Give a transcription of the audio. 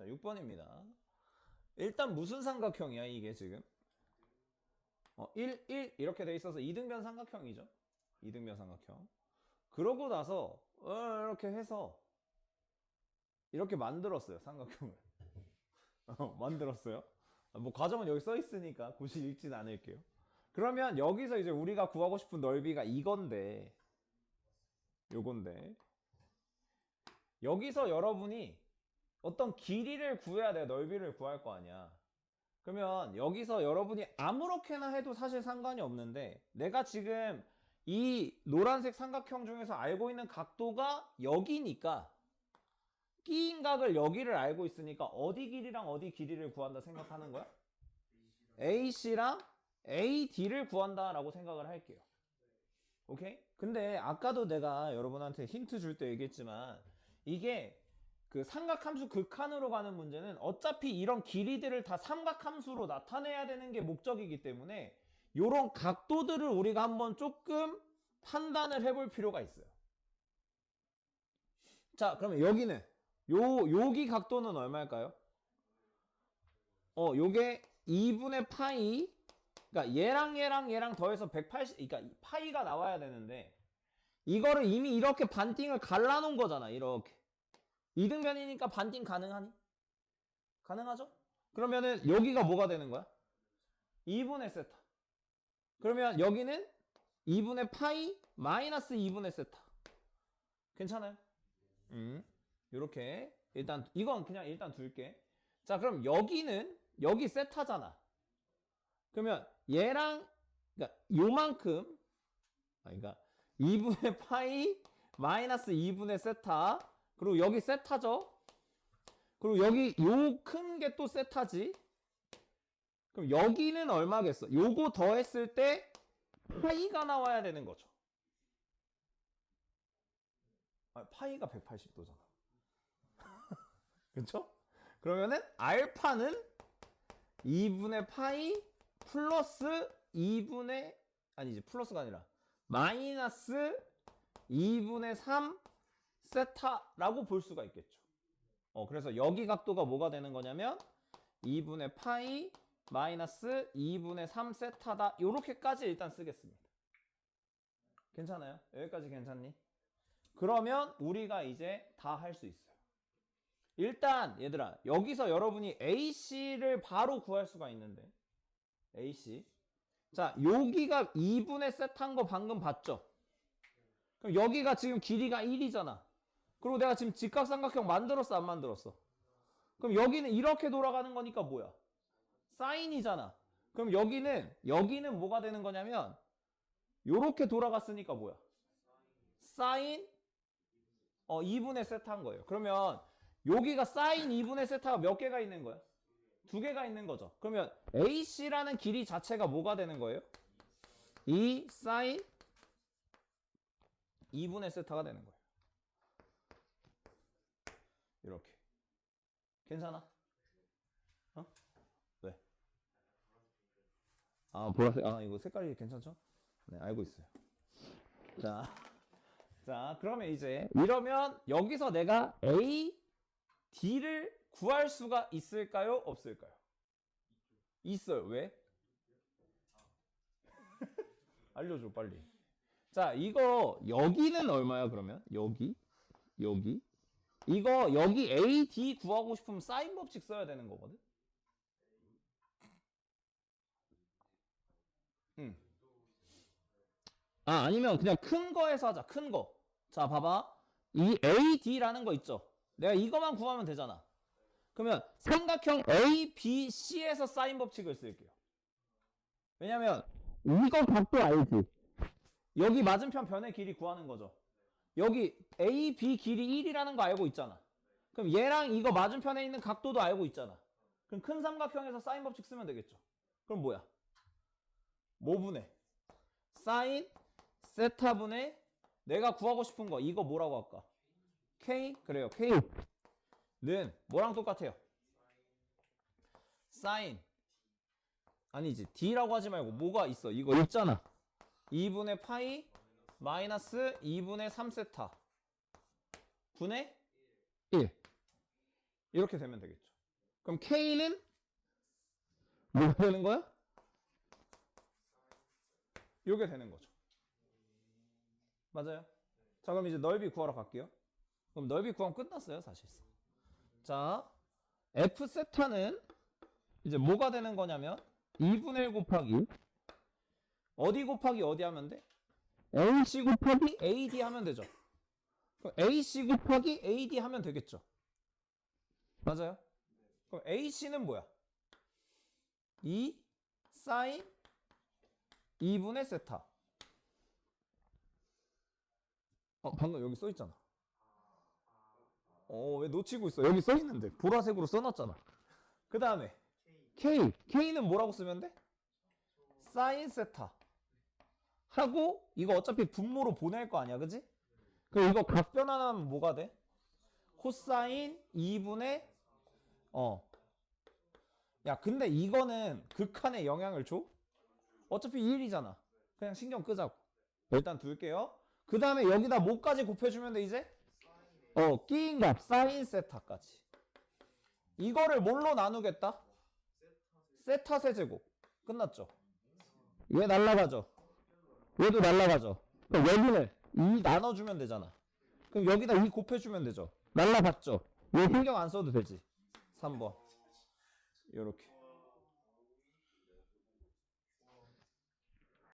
자, 6번입니다. 일단 무슨 삼각형이야, 이게 지금? 어, 1, 1 이렇게 돼 있어서 이등변 삼각형이죠. 이등변 삼각형. 그러고 나서 어, 이렇게 해서 이렇게 만들었어요, 삼각형을. 어, 만들었어요. 아, 뭐 과정은 여기 써 있으니까 굳이 읽진 않을게요. 그러면 여기서 이제 우리가 구하고 싶은 넓이가 이건데 요건데 여기서 여러분이 어떤 길이를 구해야 돼 넓이를 구할 거 아니야. 그러면 여기서 여러분이 아무렇게나 해도 사실 상관이 없는데 내가 지금 이 노란색 삼각형 중에서 알고 있는 각도가 여기니까 끼인 각을 여기를 알고 있으니까 어디 길이랑 어디 길이를 구한다 생각하는 거야? AC랑 AD를 구한다 라고 생각을 할게요. 오케이? 근데 아까도 내가 여러분한테 힌트 줄 때 얘기했지만 이게 그 삼각함수 극한으로 가는 문제는 어차피 이런 길이들을 다 삼각함수로 나타내야 되는 게 목적이기 때문에 이런 각도들을 우리가 한번 조금 판단을 해볼 필요가 있어요. 자, 그러면 여기는 요 여기 각도는 얼마일까요? 어, 요게 2분의 파이 그러니까 얘랑 얘랑 얘랑 더해서 180 그러니까 파이가 나와야 되는데 이거를 이미 이렇게 반띵을 갈라놓은 거잖아. 이렇게. 이등변이니까 반띵 가능하니? 가능하죠? 그러면은 여기가 뭐가 되는 거야? 2분의 세타. 그러면 여기는 2분의 파이 마이너스 2분의 세타. 괜찮아요? 음. 요렇게 일단 이건 그냥 일단 둘게. 자, 그럼 여기는 여기 세타잖아. 그러면 얘랑 그러니까 요만큼 아 그러니까 2분의 파이 마이너스 2분의 세타 그리고 여기 세타죠. 그리고 여기 요 큰 게 또 세타지. 그럼 여기는 얼마겠어? 요거 더했을 때 파이가 나와야 되는 거죠. 아, 파이가 180도잖아. 그쵸? 그러면은 알파는 2분의 파이 플러스 2분의 아니지 플러스가 아니라 마이너스 2분의 3 세타라고 볼 수가 있겠죠. 어, 그래서 여기 각도가 뭐가 되는 거냐면 2분의 파이 마이너스 2분의 3 세타다. 요렇게까지 일단 쓰겠습니다. 괜찮아요? 여기까지 괜찮니? 그러면 우리가 이제 다 할 수 있어요. 일단 얘들아 여기서 여러분이 AC를 바로 구할 수가 있는데 AC 자 여기가 2분의 세타인 거 방금 봤죠? 그럼 여기가 지금 길이가 1이잖아. 그리고 내가 지금 직각삼각형 만들었어 안 만들었어? 그럼 여기는 이렇게 돌아가는 거니까 뭐야? 사인이잖아. 그럼 여기는 여기는 뭐가 되는 거냐면 요렇게 돌아갔으니까 뭐야? 사인 어 2분의 세타인 거예요. 그러면 여기가 사인 2분의 세타가 몇 개가 있는 거야? 두 개가 있는 거죠. 그러면 AC라는 길이 자체가 뭐가 되는 거예요? 2 사인 2분의 세타가 되는 거예요. 이렇게. 괜찮아? 어? 왜? 아, 보라색. 아, 이거 색깔이 괜찮죠? 네, 알고 있어요. 자. 자, 그러면 이제 이러면 여기서 내가 A, D를 구할 수가 있을까요? 없을까요? 있어요. 왜? 알려줘, 빨리. 자, 이거 여기는 얼마야 그러면? 여기, 여기. 이거 여기 A, D 구하고 싶으면 사인 법칙 써야 되는 거거든. 응. 아, 아니면 그냥 큰 거에서 하자. 큰 거. 자, 봐봐. 이 AD라는 거 있죠. 내가 이거만 구하면 되잖아. 그러면 삼각형 ABC에서 사인 법칙을 쓸게요. 왜냐면 이거 각도 알지? 여기 맞은편 변의 길이 구하는 거죠. 여기 AB 길이 1이라는 거 알고 있잖아. 그럼 얘랑 이거 맞은편에 있는 각도도 알고 있잖아. 그럼 큰 삼각형에서 사인 법칙 쓰면 되겠죠. 그럼 뭐야? 뭐분의? 사인 세타분의 내가 구하고 싶은 거 이거 뭐라고 할까? K? 그래요. K는 뭐랑 똑같아요? 사인 아니지 D라고 하지 말고 뭐가 있어? 이거 있잖아. 2분의 파이 마이너스 2분의 3세타 분의 1 이렇게 되면 되겠죠. 그럼 K는 뭐가 되는 거야? 요게 되는 거죠. 맞아요? 자, 그럼 이제 넓이 구하러 갈게요. 그럼 넓이 구하면 끝났어요, 사실상. 자, F 세타는 이제 뭐가 되는 거냐면 2분의 1 곱하기 어디 곱하기 어디 하면 돼? AC 곱하기 AD 하면 되죠. 그럼 AC 곱하기 AD 하면 되겠죠. 맞아요? 그럼 AC는 뭐야? 2 사인 2분의 세타. 어, 방금 여기 써 있잖아. 어, 왜 놓치고 있어? 여기 써 있는데. 보라색으로 써놨잖아. 그 다음에 K. K는 뭐라고 쓰면 돼? 사인 세타. 하고 이거 어차피 분모로 보낼 거 아니야, 그지? 그럼 이거 각 변환하면 뭐가 돼? 코사인 2분의 어. 야, 근데 이거는 극한의 영향을 줘? 어차피 1이잖아. 그냥 신경 끄자고. 일단 둘게요. 그 다음에 여기다 뭐까지 곱해주면 돼, 이제? 어, 끼인 값, 사인 세타까지. 이거를 뭘로 나누겠다? 세타 세제곱. 끝났죠? 얘 날라가죠? 얘도 날라가죠? 그럼 여기는 2 나눠주면 되잖아. 그럼 여기다 2 곱해주면 되죠? 날라갔죠? 얘 신경 안 써도 되지? 3번. 요렇게.